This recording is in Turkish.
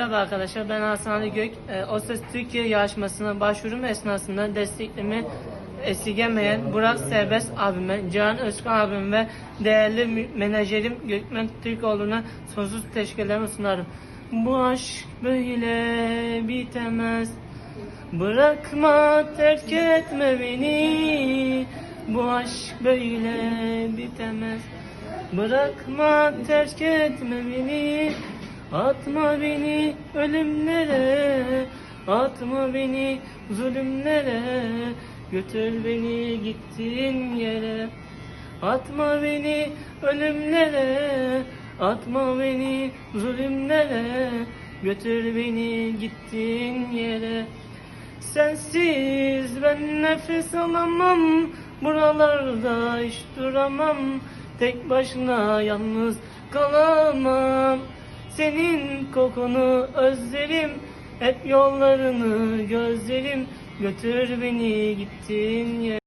Merhaba arkadaşlar ben Hasan Ali Gök. E, O Ses Türkiye yarışmasına başvurum esnasında desteklemi esirgemeyen Burak Serbest abime, Can Özkan abim ve değerli menajerim Gökmen Türkoğlu'na sonsuz teşekkürlerimi sunarım. Bu aşk böyle bitemez. Bırakma terk etme beni. Bu aşk böyle bitemez. Bırakma terk etme beni. Atma beni ölümlere, atma beni zulümlere, götür beni gittiğin yere. Atma beni ölümlere, atma beni zulümlere, götür beni gittiğin yere. Sensiz ben nefes alamam, buralarda hiç duramam, tek başına yalnız kalamam. Senin kokunu özlerim, hep yollarını gözlerim, götür beni gittiğin yere.